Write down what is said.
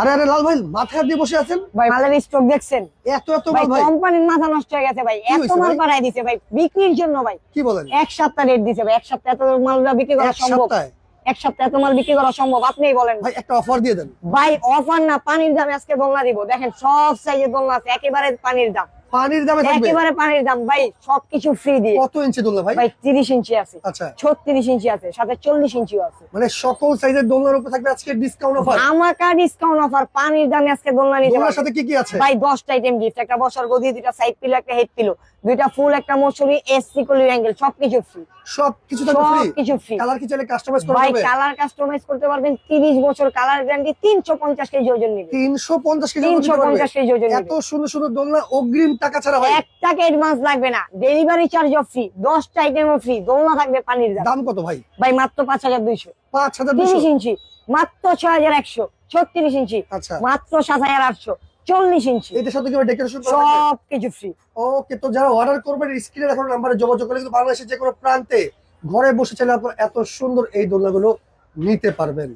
আরে আরে লাল ভাই মাথা দিয়ে বসে আছেন? ভাই মালের স্টক দেখছেন? এত এত মাল ভাই। কোম্পানির মাথা নষ্ট হয়ে গেছে ভাই। এত মাল? দিছে ভাই বিক্রির জন্য ভাই। কি বলেন? এক সপ্তাহ রেট দিছে ভাই এক সপ্তাহ এত মাল বিক্রি করা সম্ভব। এক সপ্তাহ এত মাল বিক্রি করা সম্ভব আপনিই বলেন। ভাই একটা অফার দিয়ে দেন। ভাই অফার না পানির দাম আজকে দোলনা দিব। দেখেন সব সাইজের আছে একেবারে পানির দাম। পানির দামে থাকবে? একেবারে পানির দাম ভাই সবকিছু ফ্রি দিয়ে। কত ইঞ্চি দোলনা ভাই? ভাই তিরিশ ইঞ্চি আছে। আচ্ছা। ছত্রিশ ইঞ্চি আছে সাথে চল্লিশ ইঞ্চিও আছে। মানে সকল সাইজের দোলনার উপর থাকবে আজকে ডিসকাউন্ট অফার আমাকা ডিসকাউন্ট অফার পানির দামে আজকে দোলনা নিতে দোলনার সাথে কি কি আছে? ভাই দশটা আইটেম গিফট একটা বসার গদি দুইটা সাইড পিলো একটা হেড পিলো দুইটা ফুল একটা মশুরি এসি কলি অ্যাঙ্গেল সবকিছু ফ্রি সব কিছু থাকবে ফ্রি সবকিছু ফ্রি কালার কি চাইলে কাস্টমাইজ করা ভাই কালার কাস্টমাইজ করতে পারবেন তিরিশ বছর কালার গ্যারান্টি তিনশো পঞ্চাশ কেজি ওজন নেবে। 350 কেজি ওজন এত নেবে। সুন্দর সুন্দর দোলনা অগ্রিম টাকা ছাড়া ভাই? এক টাকা অ্যাডভান্স লাগবে না। ডেলিভারি চার্জও ফ্রি দশটা আইটেমও ফ্রি দোলনা থাকবে পানির দাম। দাম কত ভাই? ভাই মাত্র পাঁচ হাজার দুইশো। পাঁচ হাজার তিরিশ দুশো ইঞ্চি মাত্র ছয় হাজার একশো ছত্রিশ ইঞ্চি আচ্ছা। মাত্র সাত হাজার আটশো চল্লিশ ইঞ্চি। এটার সাথে কি ডেকোরেশন সব কিছু ফ্রি ওকে তো যারা অর্ডার করবেন স্ক্রিনে দেখানো নাম্বারে যোগাযোগ করলে কিন্তু বাংলাদেশের যে কোনো প্রান্তে ঘরে বসে চাইলে আপনারা এত সুন্দর এই দোলনাগুলো নিতে পারবেন।